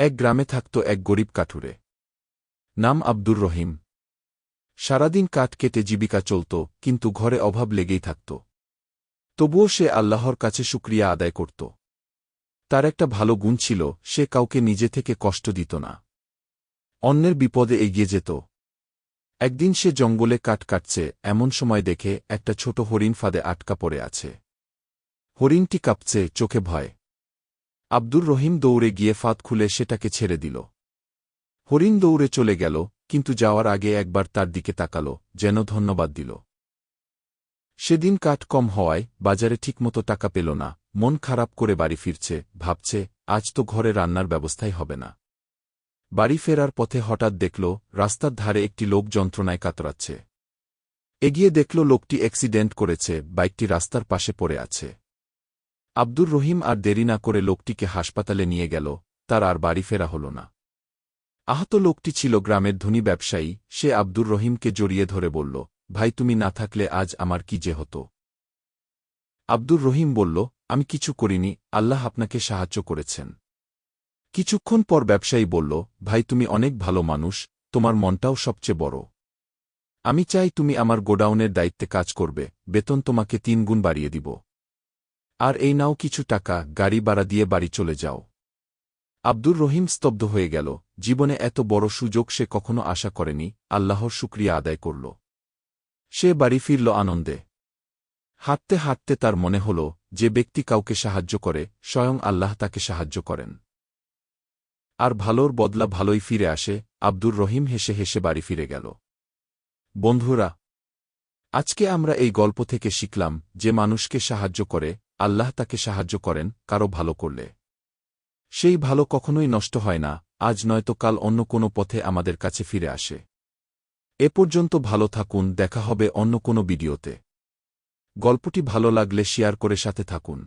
এক গ্রামে থাকত এক গরিব কাঠুরে। নাম আব্দুর রহিম। সারাদিন কাঠ কেটে জীবিকা চলত, কিন্তু ঘরে অভাব লেগেই থাকত। তবুও সে আল্লাহর কাছে শুক্রিয়া আদায় করত। তার একটা ভালো গুণ ছিল, সে কাউকে নিজে থেকে কষ্ট দিত না। অন্যের বিপদে এগিয়ে যেত। একদিন সে জঙ্গলে কাঠ কাটছে, এমন সময় দেখে একটা ছোট হরিণ ফাঁদে আটকা পড়ে আছে। হরিণটি কাঁপছে, চোখে ভয়। আব্দুর রহিম দৌড়ে গিয়ে ফাঁদ খুলে সেটাকে ছেড়ে দিল। হরিণ দৌড়ে চলে গেল, কিন্তু যাওয়ার আগে একবার তার দিকে তাকাল, যেন ধন্যবাদ দিল। সেদিন কাঠ কম হওয়ায় বাজারে ঠিকমতো টাকা পেল না, মন খারাপ করে বাড়ি ফিরছে, ভাবছে, আজ তো ঘরে রান্নার ব্যবস্থাই হবে না। বাড়ি ফেরার পথে হঠাৎ দেখল, রাস্তার ধারে একটি লোক যন্ত্রণায় কাতরাচ্ছে। এগিয়ে দেখল লোকটি অ্যাক্সিডেন্ট করেছে, বাইকটি রাস্তার পাশে পড়ে আছে। আব্দুর রহিম আর দেরি না করে লোকটিকে হাসপাতালে নিয়ে গেল, তার আর বাড়ি ফেরা হল না। আহত লোকটি ছিল গ্রামের ধনী ব্যবসায়ী, সে আব্দুর রহিমকে জড়িয়ে ধরে বলল, ভাই, তুমি না থাকলে আজ আমার কি যে হতো? আব্দুর রহিম বলল, আমি কিছু করিনি, আল্লাহ আপনাকে সাহায্য করেছেন। কিছুক্ষণ পর ব্যবসায়ী বলল, ভাই, তুমি অনেক ভালো মানুষ, তোমার মনটাও সবচেয়ে বড়। আমি চাই তুমি আমার গোডাউনের দায়িত্বে কাজ করবে, বেতন তোমাকে তিন গুণ বাড়িয়ে দিব। আর এই নাও কিছু টাকা, গাড়ি বাড়া দিয়ে বাড়ি চলে যাও। আব্দুর রহিম স্তব্ধ হয়ে গেল। জীবনে এত বড় সুযোগ সে কখনো আশা করেনি, আল্লাহর শুক্রিয়া আদায় করল। সে বাড়ি ফিরল আনন্দে। হাঁটতে হাঁটতে তার মনে হল, যে ব্যক্তি কাউকে সাহায্য করে, স্বয়ং আল্লাহ তাকে সাহায্য করেন। আর ভালোর বদলা ভালোই ফিরে আসে, আব্দুর রহিম হেসে হেসে বাড়ি ফিরে গেল। বন্ধুরা, আজকে আমরা এই গল্প থেকে শিখলাম, যে মানুষকে সাহায্য করে আল্লাহ তাকে সাহায্য করেন কারও ভালো করলে। সেই ভালো কখনোই নষ্ট হয় না, আজ নয়তো কাল অন্য কোনো পথে আমাদের কাছে ফিরে আসে। এ পর্যন্ত ভালো থাকুন, দেখা হবে অন্য কোনো ভিডিওতে। গল্পটি ভালো লাগলে শেয়ার করে সাথে থাকুন।